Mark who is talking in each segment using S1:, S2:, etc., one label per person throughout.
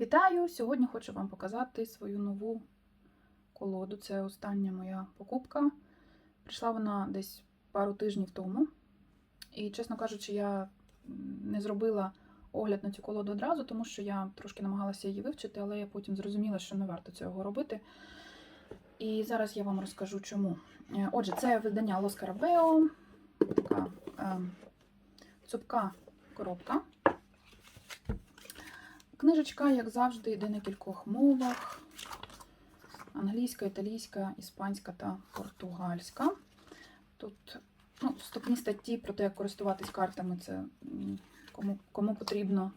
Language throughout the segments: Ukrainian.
S1: Вітаю! Сьогодні хочу вам показати свою нову колоду. Це остання моя покупка. Прийшла вона десь пару тижнів тому. І, чесно кажучи, я не зробила огляд на цю колоду одразу, тому що я трошки намагалася її вивчити, але я потім зрозуміла, що не варто цього робити. І зараз я вам розкажу чому. Е, Отже, це видання Лос Карабео, така ем, цупка коробка. Книжечка, як завжди, йде на кількох мовах: англійська, італійська, іспанська та португальська. Тут ну, вступні статті про те, як користуватись картами, це кому, кому потрібно,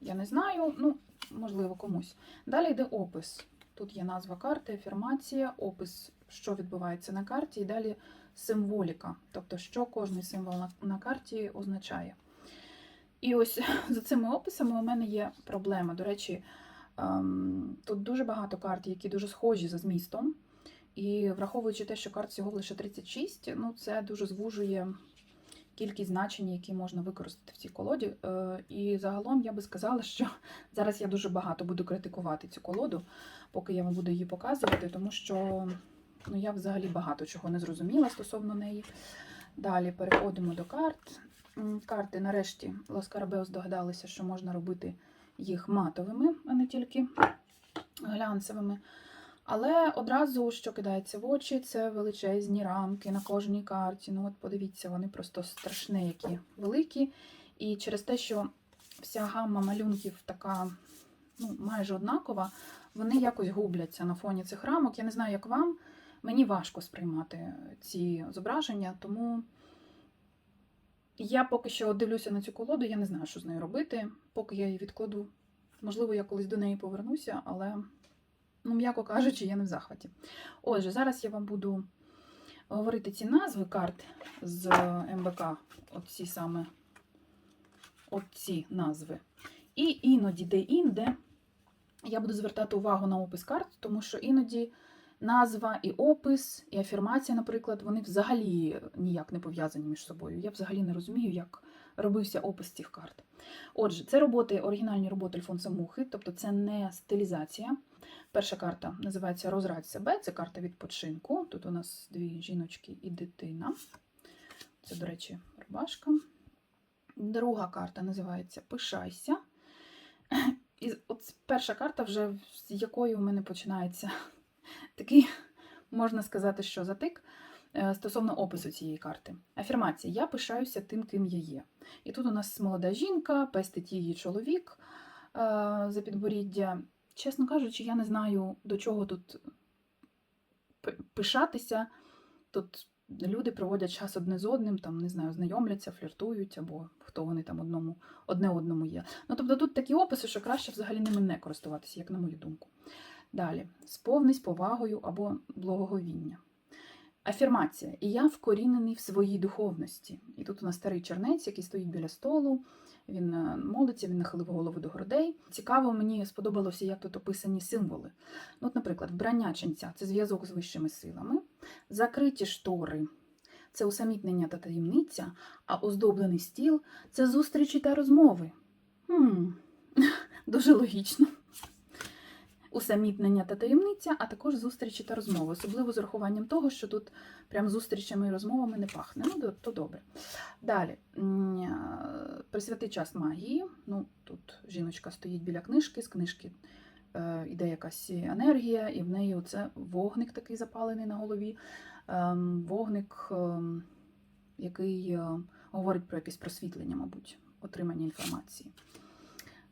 S1: я не знаю. Ну, можливо, комусь. Далі йде опис. Тут є назва карти, афірмація, опис, що відбувається на карті, і далі символіка, тобто, що кожний символ на, на карті означає. І ось за цими описами у мене є проблема. До речі, ем, тут дуже багато карт, які дуже схожі за змістом. І враховуючи те, що карт всього лише 36, ну це дуже звужує кількість значень, які можна використати в цій колоді. Е, І загалом я би сказала, що зараз я дуже багато буду критикувати цю колоду, поки я вам буду її показувати, тому що ну, я взагалі багато чого не зрозуміла стосовно неї. Далі переходимо до карт. Карти, нарешті, Лос Карабео здогадалися, що можна робити їх матовими, а не тільки глянцевими. Але одразу, що кидається в очі, це величезні рамки на кожній карті. Ну, от подивіться, вони просто страшні, які великі. І через те, що вся гамма малюнків така ну, майже однакова, вони якось губляться на фоні цих рамок. Я не знаю, як вам. Мені важко сприймати ці зображення, тому я поки що дивлюся на цю колоду, я не знаю, що з нею робити. Поки я її відкладу. Можливо, я колись до неї повернуся, але, ну, м'яко кажучи, я не в захваті. Отже, зараз я вам буду говорити ці назви карт з МВК, оці саме оці назви. І іноді, де-інде, я буду звертати увагу на опис карт, тому що іноді назва і опис, і афірмація, наприклад, вони взагалі ніяк не пов'язані між собою. Я взагалі не розумію, як робився опис цих карт. Отже, це роботи, оригінальні роботи Альфонса Мухи, тобто це не стилізація. Перша карта називається Розрадь себе, це карта відпочинку. Тут у нас дві жіночки і дитина. Це, до речі, рубашка. Друга карта називається Пишайся. І от перша карта, вже з якої у мене починається такий, можна сказати, що затик е, стосовно опису цієї карти. Афірмація: Я пишаюся тим, ким я є. І тут у нас молода жінка, пестить її чоловік е, за підборіддя. Чесно кажучи, я не знаю, до чого тут пишатися. Тут люди проводять час одне з одним, там, не знаю, знайомляться, фліртують, або хто вони там одному, одне одному є. Ну, тобто тут такі описи, що краще взагалі ними не користуватися, як на мою думку. Далі, сповнись повагою або благоговіння. Афірмація. І я вкорінений в своїй духовності. І тут у нас старий чернець, який стоїть біля столу. Він е, молиться, він нахилив голову до грудей. Цікаво, мені сподобалося, як тут описані символи. Ну, от, наприклад, вбрання ченця це зв'язок з вищими силами, закриті штори це усамітнення та таємниця, а оздоблений стіл це зустрічі та розмови. Хм, Дуже логічно. Усамітнення та таємниця, а також зустрічі та розмови, особливо з урахуванням того, що тут прям зустрічами і розмовами не пахне. Ну, то- добре. Далі. Е, Присвяти час магії. Ну, тут жіночка стоїть біля книжки, з книжки е, іде якась енергія, і в неї оце вогник такий запалений на голові. Ем, вогник, ем, який е, говорить про якесь просвітлення, мабуть, отримання інформації.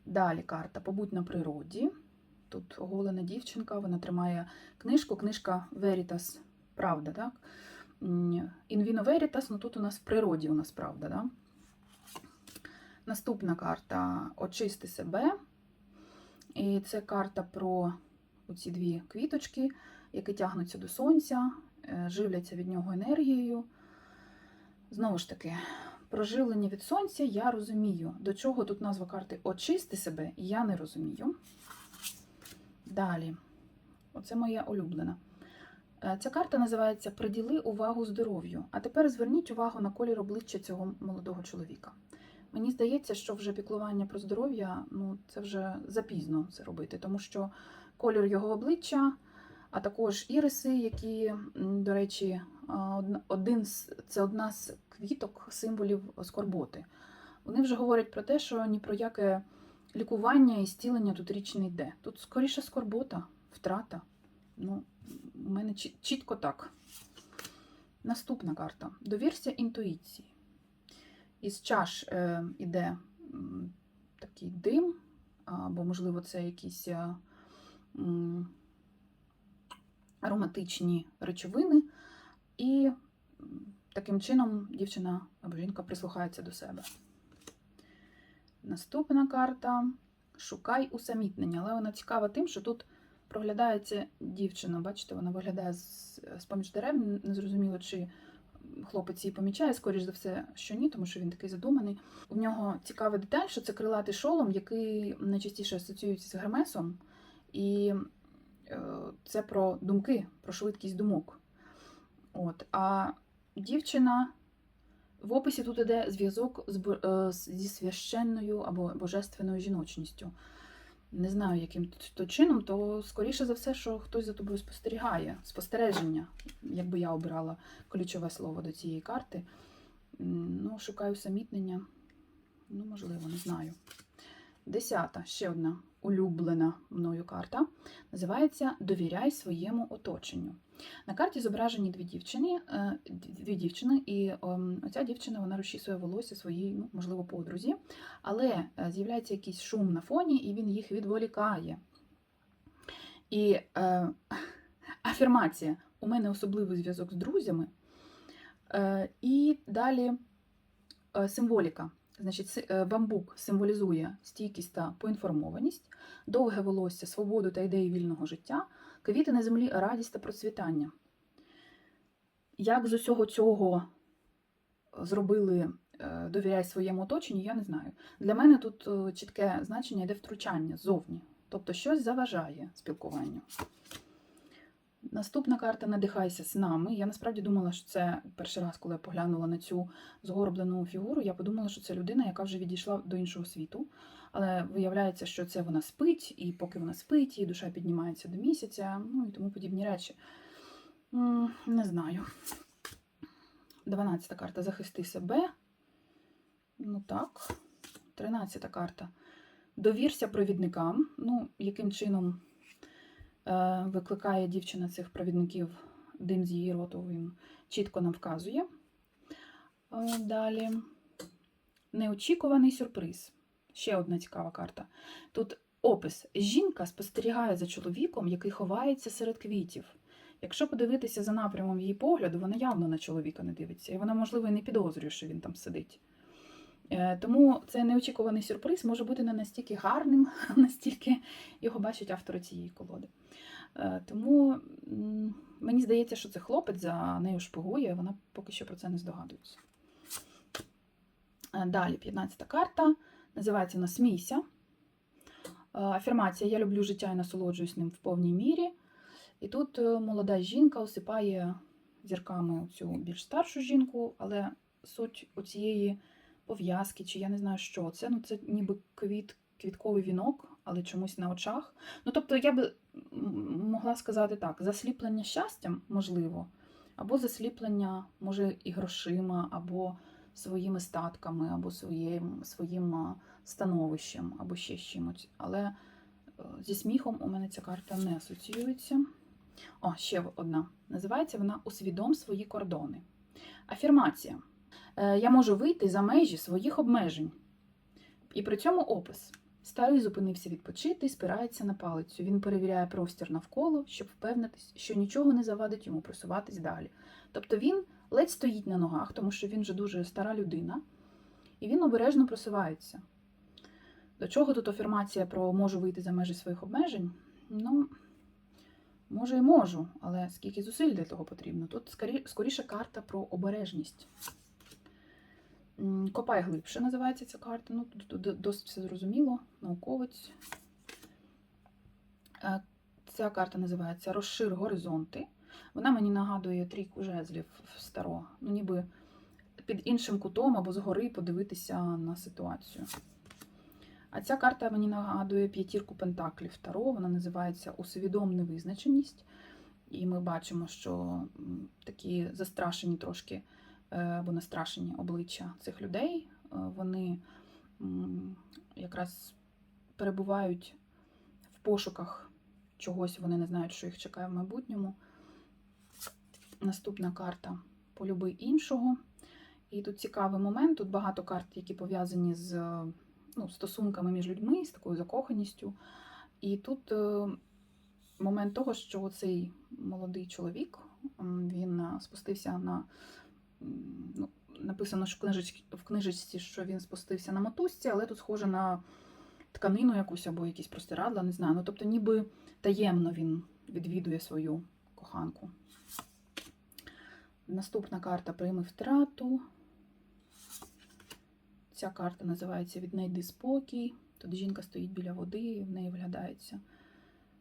S1: Далі карта Побудь на природі. Тут оголена дівчинка, вона тримає книжку, книжка Veritas, правда, так? М, In vino veritas, ну тут у нас в природі у нас правда, да? Наступна карта Очисти себе. І це карта про оці дві квіточки, які тягнуться до сонця, е, живляться від нього енергією. Знову ж таки, проживлення від сонця я розумію. До чого тут назва карти Очисти себе, я не розумію. Далі, оце моя улюблена. Е, Ця карта називається Приділи увагу здоров'ю. А тепер зверніть увагу на колір обличчя цього молодого чоловіка. Мені здається, що вже піклування про здоров'я ну, це вже запізно це робити, тому що колір його обличчя, а також іриси, які, до речі, один з це одна з квіток, символів скорботи. Вони вже говорять про те, що ні про яке лікування і зцілення тут річ не йде. Тут скоріше скорбота, втрата. Ну, у мене чітко так. Наступна карта. Довірся інтуїції. Із чаш е, іде такий дим, або, можливо, це якісь е, ароматичні речовини, і таким чином дівчина або жінка прислухається до себе. Наступна карта Шукай усамітнення. Але вона цікава тим, що тут проглядається дівчина. Бачите, вона виглядає з, з поміж дерев. Незрозуміло, чи хлопець її помічає, скоріш за все, що ні, тому що він такий задуманий. У нього цікава деталь, що це крилатий шолом, який найчастіше асоціюється з Гермесом. І е, це про думки, про швидкість думок. От. А дівчина в описі тут іде зв'язок е, зі священною або божественною жіночністю. Не знаю, яким то чином, то скоріше за все, що хтось за тобою спостерігає. Спостереження, якби я обирала ключове слово до цієї карти. Ну, шукаю самітнення. Ну, можливо, не знаю. Десята, ще одна улюблена мною карта. Називається Довіряй своєму оточенню. На карті зображені дві дівчини, е, дві дівчини, і ем, оця дівчина вона розчісує волосся своїй, ну, можливо, подрузі, але е, з'являється якийсь шум на фоні, і він їх відволікає. І е, афірмація: у мене особливий зв'язок з друзями. Е, і далі е, символіка. Значить, е, бамбук символізує стійкість та поінформованість, довге волосся, свободу та ідеї вільного життя, квіти на землі радість та процвітання. Як з усього цього зробили е, довіряй своєму оточенню, я не знаю. Для мене тут е, чітке значення йде втручання ззовні, тобто щось заважає спілкуванню. Наступна карта Надихайся снами. Я насправді думала, що це перший раз, коли я поглянула на цю згорблену фігуру, я подумала, що це людина, яка вже відійшла до іншого світу. Але виявляється, що це вона спить, і поки вона спить, її душа піднімається до місяця, ну і тому подібні речі. Не знаю. 12 карта Захисти себе. Ну так. 13 карта. Довірся провідникам. Ну, яким чином викликає дівчина цих провідників дим з її роту, він чітко нам вказує. Е, Далі. Неочікуваний сюрприз. Ще одна цікава карта. Тут опис. Жінка спостерігає за чоловіком, який ховається серед квітів. Якщо подивитися за напрямом її погляду, вона явно на чоловіка не дивиться, і вона, можливо, і не підозрює, що він там сидить. Е, Тому цей неочікуваний сюрприз може бути не настільки гарним, настільки його бачать автори цієї колоди. Е, Тому мені здається, що це хлопець за нею шпигує, вона поки що про це не здогадується. Е, Далі, 15-та карта. Називається вона Смійся. Афірмація Я люблю життя і насолоджуюсь ним в повній мірі. І тут молода жінка осипає зірками цю більш старшу жінку, але суть оцієї пов'язки, чи я не знаю, що це. Ну, це ніби квіт, квітковий вінок, але чомусь на очах. Ну, тобто, я би могла сказати так: засліплення щастям, можливо, або засліплення, може, і грошима, або своїми статками, або своїм, своїм становищем, або ще чимось. Але е, зі сміхом у мене ця карта не асоціюється. О, ще одна. Називається вона Усвідом свої кордони. Афірмація. Е, Я можу вийти за межі своїх обмежень. І при цьому опис. Старий зупинився відпочити спирається на палицю. Він перевіряє простір навколо, щоб впевнитись, що нічого не завадить йому просуватись далі. Тобто він ледь стоїть на ногах, тому що він вже дуже стара людина, і він обережно просувається. До чого тут афірмація про можу вийти за межі своїх обмежень? Ну, може і можу, але скільки зусиль для того потрібно? Тут скоріше карта про обережність. Копай глибше називається ця карта. Ну, досить все зрозуміло, науковець. Е, Ця карта називається Розшир горизонти. Вона мені нагадує трійку жезлів старо. Ну, ніби під іншим кутом або згори подивитися на ситуацію. А ця карта мені нагадує п'ятірку Пентаклів Таро. Вона називається Усвідом невизначеність. І ми бачимо, що такі застрашені трошки або настрашені обличчя цих людей. е, Вони якраз перебувають в пошуках чогось, вони не знають, що їх чекає в майбутньому. Наступна карта Полюби іншого. І тут цікавий момент. Тут багато карт, які пов'язані з е, ну, стосунками між людьми, з такою закоханістю. І тут е, момент того, що цей молодий чоловік він е, спустився на. Ну, написано що в книжечці, в книжечці, що він спустився на мотузці, але тут схоже на тканину якусь або якісь простирадла, не знаю. Ну, тобто, ніби таємно він відвідує свою коханку. Наступна карта прийми втрату. Ця карта називається Віднайди спокій. Тут жінка стоїть біля води, в неї виглядається.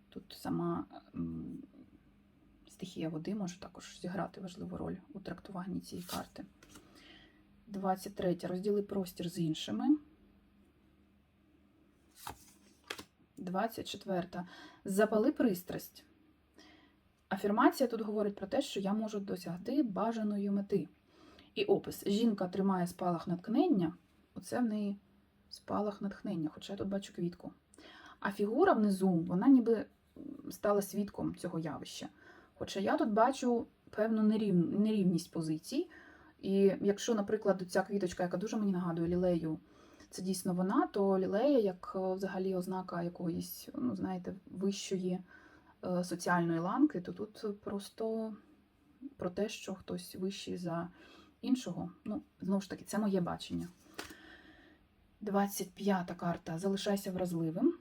S1: Тут сама стихія води може також зіграти важливу роль у трактуванні цієї карти. 23. Розділи простір з іншими. 24. Запали пристрасть. Афірмація тут говорить про те, що я можу досягти бажаної мети. І опис: жінка тримає спалах натхнення, оце в неї спалах натхнення, хоча я тут бачу квітку. А фігура внизу, вона ніби стала свідком цього явища. Хоча я тут бачу певну нерів... нерівність позицій. І якщо, наприклад, ця квіточка, яка дуже мені нагадує лілею, це дійсно вона, то лілея, як е, взагалі ознака якоїсь, ну, знаєте, вищої е, соціальної ланки, то тут просто про те, що хтось вищий за іншого. Ну, знову ж таки, це моє бачення. 25-та карта. Залишайся вразливим.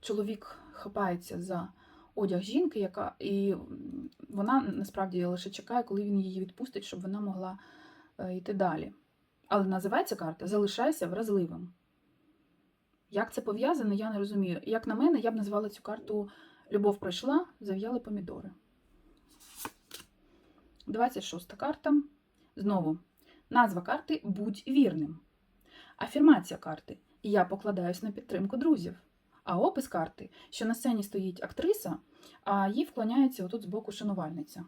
S1: Чоловік хапається за одяг жінки, яка і вона насправді лише чекає, коли він її відпустить, щоб вона могла е, йти далі. Але називається карта Залишайся вразливим. Як це пов'язано, я не розумію. Як на мене, я б назвала цю карту Любов пройшла, зав'яли помідори. 26 карта. Знову назва карти Будь вірним. Афірмація карти Я покладаюсь на підтримку друзів. А опис карти, що на сцені стоїть актриса, а їй вклоняється отут збоку шанувальниця.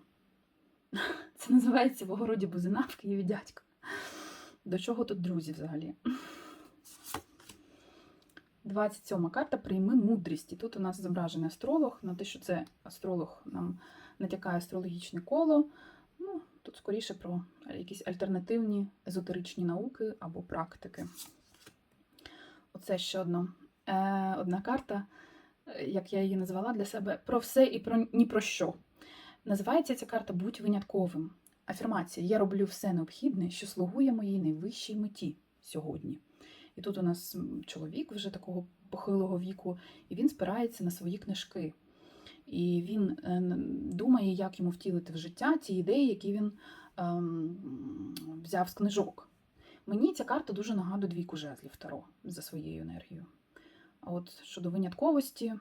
S1: Це називається в огороді бузина в Києві дядька. До чого тут друзі взагалі? 27 карта Прийми мудрість. І тут у нас зображений астролог. На те, що це астролог нам натякає астрологічне коло. Ну, Тут скоріше про якісь альтернативні езотеричні науки або практики. Оце ще одно. Е, одна карта, е, як я її назвала для себе, про все і про ні про що. Називається ця карта Будь винятковим. Афірмація Я роблю все необхідне, що слугує моїй найвищій меті сьогодні. І тут у нас чоловік вже такого похилого віку, і він спирається на свої книжки. І він е, думає, як йому втілити в життя ті ідеї, які він ем, взяв з книжок. Мені ця карта дуже нагадує двійку жезлів Таро за своєю енергією. От щодо винятковості,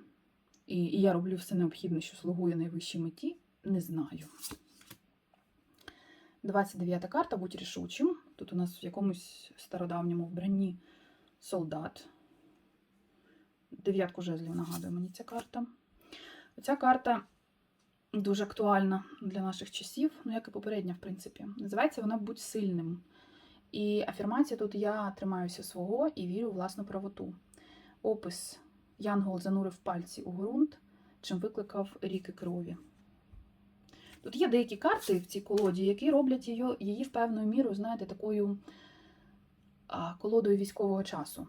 S1: і, і я роблю все необхідне, що слугує найвищій меті, не знаю. 29 карта будь рішучим. Тут у нас в якомусь стародавньому вбранні солдат. Дев'ятку жезлів нагадує мені ця карта. Оця карта дуже актуальна для наших часів, ну як і попередня, в принципі. Називається вона Будь сильним. І афірмація тут я тримаюся свого і вірю в власну правоту. Опис Янгол занурив пальці у ґрунт, чим викликав ріки крові. Тут є деякі карти в цій колоді, які роблять її, її в певною мірою, знаєте, такою колодою військового часу.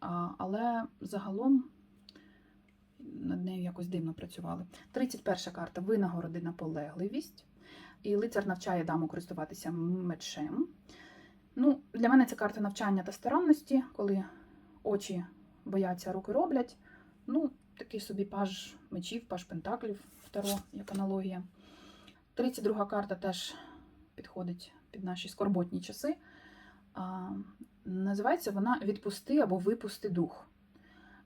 S1: А, але загалом над нею якось дивно працювали. 31 карта винагороди наполегливість. І лицар навчає даму користуватися мечем. Ну, Для мене це карта навчання та старанності, коли очі бояться, руки роблять. Ну, такий собі паж мечів, паж пентаклів в Таро, як аналогія. 32 карта теж підходить під наші скорботні часи. А, називається вона Відпусти або випусти дух.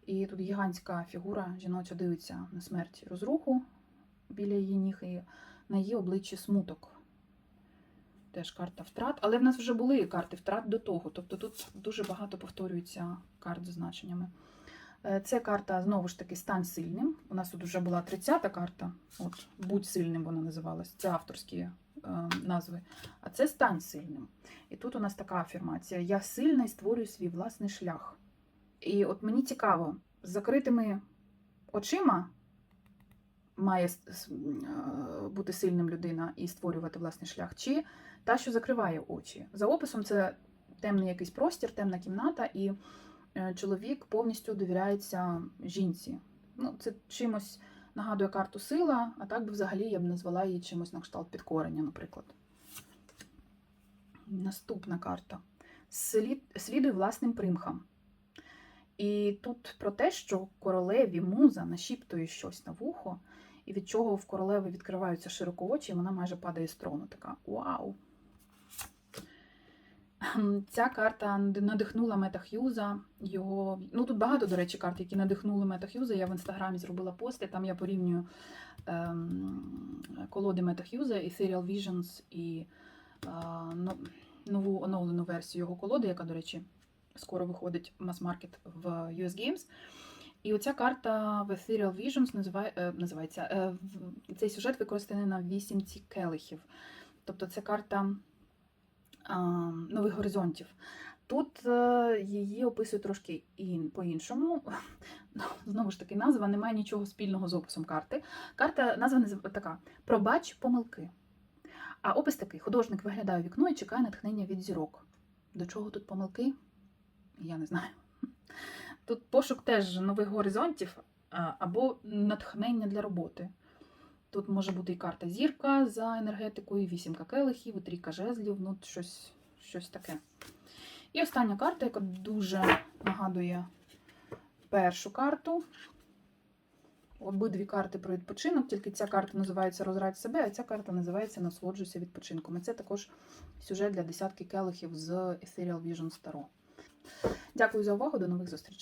S1: І тут гігантська фігура жіноча дивиться на смерть розруху біля її ніг, і на її обличчі смуток. Теж карта втрат, але в нас вже були карти втрат до того. Тобто тут дуже багато повторюється карт з значеннями. Е, Це карта знову ж таки стань сильним. У нас тут вже була 30-та карта. От, будь сильним вона називалась. Це авторські е, назви. А це стань сильним. І тут у нас така афірмація: Я сильна і створюю свій власний шлях. І от мені цікаво, з закритими очима має е, бути сильним людина і створювати власний шлях, чи та, що закриває очі. За описом, це темний якийсь простір, темна кімната, і е, чоловік повністю довіряється жінці. Ну, це чимось нагадує карту сила, а так би взагалі я б назвала її чимось на кшталт підкорення, наприклад. Наступна карта. Слід, слідуй власним примхам. І тут про те, що королеві муза нашіптує щось на вухо, і від чого в королеви відкриваються широко очі, і вона майже падає з трону. Така вау! Ця карта надихнула Мета Х'юза. Його... Ну, тут багато, до речі, карт, які надихнули Мета Х'юза. Я в інстаграмі зробила пости, там я порівнюю ем, колоди Мета Х'юза, Ethereal Visions і е, нову оновлену версію його колоди, яка, до речі, скоро виходить в мас-маркет в US Games. І оця карта в Ethereal Visions називає, е, називається. Е, цей сюжет використаний на вісімці келихів. Тобто це карта нових горизонтів. Тут е, її описують трошки ін, по-іншому. Знову ж таки, назва не має нічого спільного з описом карти. Карта назва така: Пробач помилки. А опис такий: художник виглядає у вікно і чекає натхнення від зірок. До чого тут помилки? Я не знаю. Тут пошук теж нових горизонтів або натхнення для роботи. Тут може бути і карта зірка за енергетикою, вісімка келихів, трійка жезлів, ну щось, щось таке. І остання карта, яка дуже нагадує першу карту. Обидві карти про відпочинок, тільки ця карта називається Розрадь себе, а ця карта називається Насолоджуйся відпочинком. І це також сюжет для десятки келихів з Ethereal Vision Tarot. Дякую за увагу, до нових зустрічей.